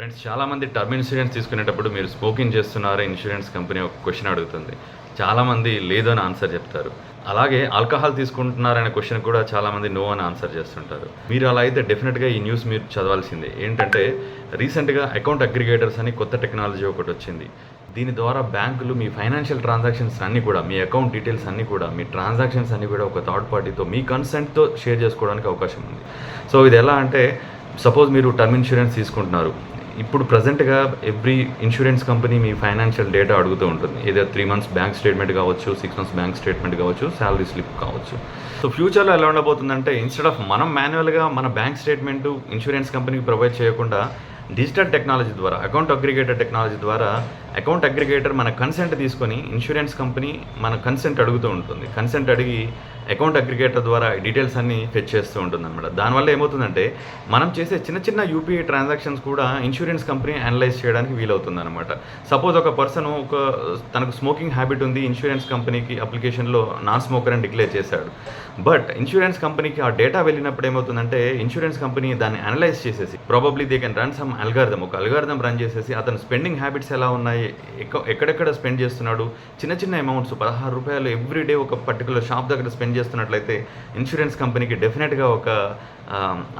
Friends చాలామంది term insurance తీసుకునేటప్పుడు మీరు స్మోకింగ్ చేస్తున్నారా ఇన్సూరెన్స్ కంపెనీ ఒక క్వశ్చన్ అడుగుతుంది. చాలామంది లేదు అని ఆన్సర్ చెప్తారు. అలాగే ఆల్కహాల్ తీసుకుంటున్నారనే క్వశ్చన్ కూడా చాలామంది నో అని ఆన్సర్ చేస్తుంటారు. మీరు అలా అయితే డెఫినెట్గా ఈ న్యూస్ మీరు చదవాల్సిందే. ఏంటంటే రీసెంట్గా అకౌంట్ అగ్రిగేటర్స్ అని కొత్త టెక్నాలజీ ఒకటి వచ్చింది. దీని ద్వారా బ్యాంకులు మీ ఫైనాన్షియల్ ట్రాన్సాక్షన్స్ అన్నీ కూడా మీ అకౌంట్ డీటెయిల్స్ అన్నీ కూడా మీ ట్రాన్సాక్షన్స్ అన్నీ కూడా ఒక థర్డ్ పార్టీతో మీ కన్సెంట్తో షేర్ చేసుకోవడానికి అవకాశం ఉంది. సో ఇది ఎలా అంటే సపోజ్ మీరు టర్మ్ ఇన్సూరెన్స్ తీసుకుంటున్నారు. ఇప్పుడు ప్రజెంట్గా ఎవ్రీ ఇన్సూరెన్స్ కంపెనీ మీ ఫైనాన్షియల్ డేటా అడుగుతూ ఉంటుంది. ఏదో త్రీ మంత్స్ బ్యాంక్ స్టేట్మెంట్ కావచ్చు సిక్స్ మంత్స్ బ్యాంక్ స్టేట్మెంట్ కావచ్చు శాలరీ స్లిప్ కావచ్చు. సో ఫ్యూచర్లో ఎలా ఉండబోతుందంటే ఇన్స్టెడ్ ఆఫ్ మనం మాన్యువల్గా మన బ్యాంక్ స్టేట్మెంట్ ఇన్సూరెన్స్ కంపెనీకి ప్రొవైడ్ చేయకుండా డిజిటల్ టెక్నాలజీ ద్వారా అకౌంట్ అగ్రిగేటర్ టెక్నాలజీ ద్వారా అకౌంట్ అగ్రిగేటర్ మన కన్సెంట్ తీసుకొని ఇన్సూరెన్స్ కంపెనీ మన కన్సెంట్ అడుగుతూ ఉంటుంది. కన్సెంట్ అడిగి అకౌంట్ అగ్రిగేటర్ ద్వారా డీటెయిల్స్ అన్ని ఫెచ్ చేస్తూ ఉంటుంది అనమాట దానివల్ల ఏమవుతుందంటే మనం చేసే చిన్న చిన్న యూపీఐ ట్రాన్సాక్షన్స్ కూడా ఇన్సూరెన్స్ కంపెనీ అనలైజ్ చేయడానికి వీలవుతుంది అనమాట సపోజ్ ఒక పర్సన్ ఒక తనకు స్మోకింగ్ హ్యాబిట్ ఉంది ఇన్సూరెన్స్ కంపెనీకి అప్లికేషన్లో నాన్ స్మోకర్ అని డిక్లేర్ చేశాడు. బట్ ఇన్సూరెన్స్ కంపెనీకి ఆ డేటా వెళ్ళినప్పుడు ఏమవుతుందంటే ఇన్సూరెన్స్ కంపెనీ దాన్ని అనలైజ్ చేసేసి probably they can run some algorithm ఒక అల్గార్థం రన్ చేసేసి అతను స్పెండింగ్ హ్యాబిట్స్ ఎలా ఉన్నాయి ఎక్కడెక్కడ స్పెండ్ చేస్తున్నాడు? చిన్న చిన్న అమౌంట్స్ పదహారు రూపాయలు ఎవ్రీ డే ఒక పర్టికులర్ షాప్ దగ్గర స్పెండ్ చేస్తున్నట్లయితే ఇన్సూరెన్స్ కంపెనీకి డెఫినెట్గా ఒక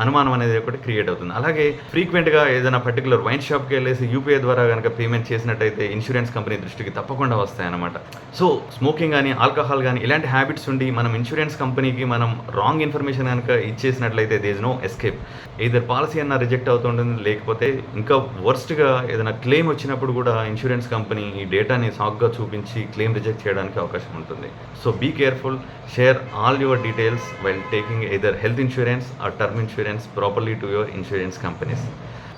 అనుమానం అనేది ఒకటి క్రియేట్ అవుతుంది. అలాగే ఫ్రీక్వెంట్గా ఏదైనా పర్టికులర్ వైన్ షాప్కి వెళ్ళేసి యూపీఐ ద్వారా కనుక పేమెంట్ చేసినట్టయితే ఇన్సూరెన్స్ కంపెనీ దృష్టికి తప్పకుండా వస్తాయన్నమాట. సో స్మోకింగ్ కానీ ఆల్కహాల్ కానీ ఇలాంటి హ్యాబిట్స్ ఉండి మనం ఇన్సూరెన్స్ కంపెనీకి మనం రాంగ్ ఇన్ఫర్మేషన్ కనుక ఇచ్చేసినట్లయితే దేజ్ నో ఎస్కేప్ ఇద్దరు పాలసీ అన్న రిజెక్ట్ అవుతుంటుంది లేకపోతే ఇంకా వర్స్ట్గా ఏదైనా క్లెయిమ్ వచ్చినప్పుడు కూడా ఇన్సూరెన్స్ కంపెనీ ఈ డేటాని సాగ్గా చూపించి క్లెయిమ్ రిజెక్ట్ చేయడానికి అవకాశం ఉంటుంది. So be careful share all your details while taking either health insurance or term insurance properly to your insurance companies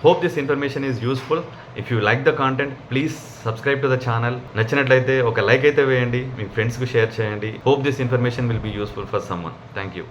hope this information is useful if you like the content please subscribe to the channel నచ్చినట్లయితే ఒక like అయితే వేయండి. మీ ఫ్రెండ్స్కి share చేయండి. Hope this information will be useful for someone thank you